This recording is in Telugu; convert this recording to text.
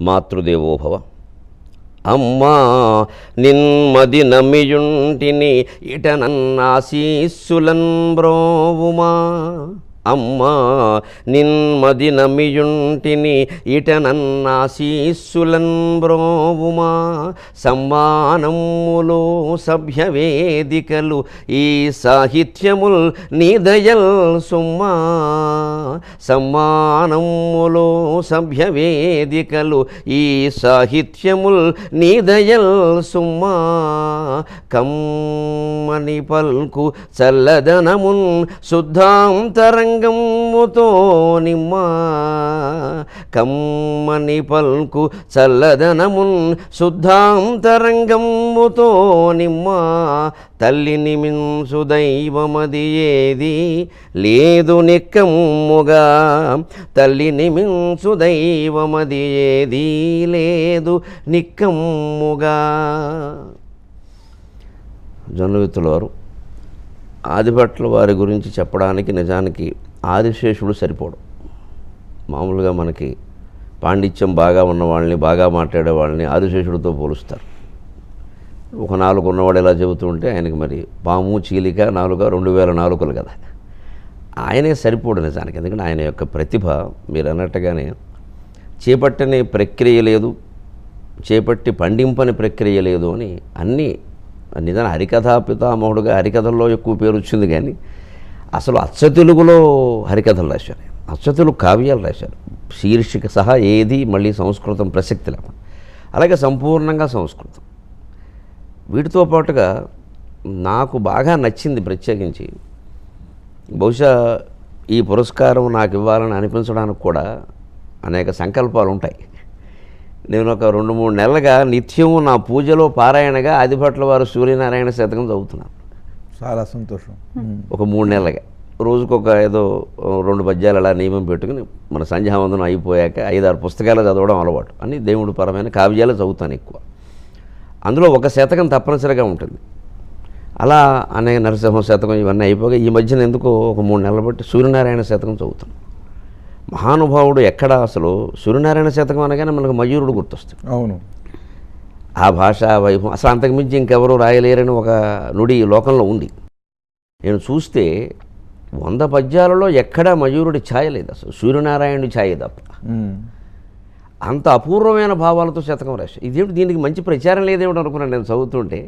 మాతృదేవోభవ. అమ్మా నిన్మది నమ్మియుంటిని ఇటనన్నాశీస్సులన్ బ్రోవుమా. అమ్మా నిన్మది నమ్మియుంటిని ఇట బ్రోవుమా సమ్మానములో సభ్యవేదికలు ఈ సాహిత్యముల్ నీదయల్ సుమ్మా సమ్మానములో సభ్యవేదికలు ఈ సాహిత్యముల్ నీదయల్ సుమ్మా కమ్మని పల్కు చల్లదనమున్ శుద్ధాంతరంగముతో నిమ్మా కమ్మని పల్కు చల్లదనమున్ శుద్ధాంతరంగముతో నిమ్మా తల్లిని మింసు దైవమది ఏది లేదు నిక్కమ్ముగా తల్లిని మింసు దైవమది ఏది లేదు నిక్కమ్ముగా. జొన్నవిత్తుల వారు ఆదిభట్ల వారి గురించి చెప్పడానికి నిజానికి ఆదిశేషుడు సరిపోడు. మామూలుగా మనకి పాండిత్యం బాగా ఉన్న వాళ్ళని బాగా మాట్లాడే వాళ్ళని ఆదిశేషుడితో పోలుస్తారు. ఒక నాలుగు ఉన్నవాడు ఎలా చెబుతుంటే ఆయనకి మరి పాము చీలిక నాలుక రెండు వేల నాలుగులు కదా. ఆయనే సరిపోడు నిజానికి. ఎందుకంటే ఆయన యొక్క ప్రతిభ మీరు అన్నట్టుగానే చేపట్టని ప్రక్రియ లేదు చేపట్టి పండింపని ప్రక్రియ లేదు అని అన్నీ నిజాన్ని హరికథా పితామహుడుగా హరికథల్లో ఎక్కువ పేరు వచ్చింది కానీ అసలు అచ్చ తెలుగులో హరికథలు రాశారు. అచ్చ తెలుగు కావ్యాలు రాశారు. శీర్షిక సహా ఏది మళ్ళీ సంస్కృతం ప్రసక్తి లేకుండా అలాగే సంపూర్ణంగా సంస్కృతం. వీటితో పాటుగా నాకు బాగా నచ్చింది ప్రత్యేకించి బహుశా ఈ పురస్కారం నాకు ఇవ్వాలని అనిపించడానికి కూడా అనేక సంకల్పాలు ఉంటాయి. నేను ఒక రెండు మూడు నెలలుగా నిత్యము నా పూజలో పారాయణగా ఆదిభట్ల వారు సూర్యనారాయణ శతకం చదువుతున్నాను. చాలా సంతోషం. ఒక మూడు నెలలుగా. రోజుకొక ఏదో రెండు పద్యాలు అలా నియమం పెట్టుకుని మన సంధ్యావందనం అయిపోయాక ఐదారు పుస్తకాలు చదవడం అలవాటు. అని దేవుడు పరమైన కావ్యాలు చదువుతాను ఎక్కువ. అందులో ఒక శతకం తప్పనిసరిగా ఉంటుంది. అలా అనేక నరసింహ శతకం ఇవన్నీ అయిపోగా ఈ మధ్యన ఎందుకో ఒక మూడు నెలలు బట్టి సూర్యనారాయణ శతకం చదువుతాను. మహానుభావుడు ఎక్కడ అసలు సూర్యనారాయణ శతకం అనగానే మనకు మయూరుడు గుర్తొస్తుంది. అవును. ఆ భాష వైభవం అసలు అంతకుమించి ఇంకెవరూ రాయలేరని ఒక నుడి లోకంలో ఉంది. నేను చూస్తే వంద పద్యాలలో ఎక్కడా మయూరుడి ఛాయ లేదు అసలు సూర్యనారాయణుడి ఛాయ తప్ప. అంత అపూర్వమైన భావాలతో శతకం రాశారు ఇదేమిటి దీనికి మంచి ప్రచారం లేదేమిటి అనుకున్నాను నేను చదువుతుంటే.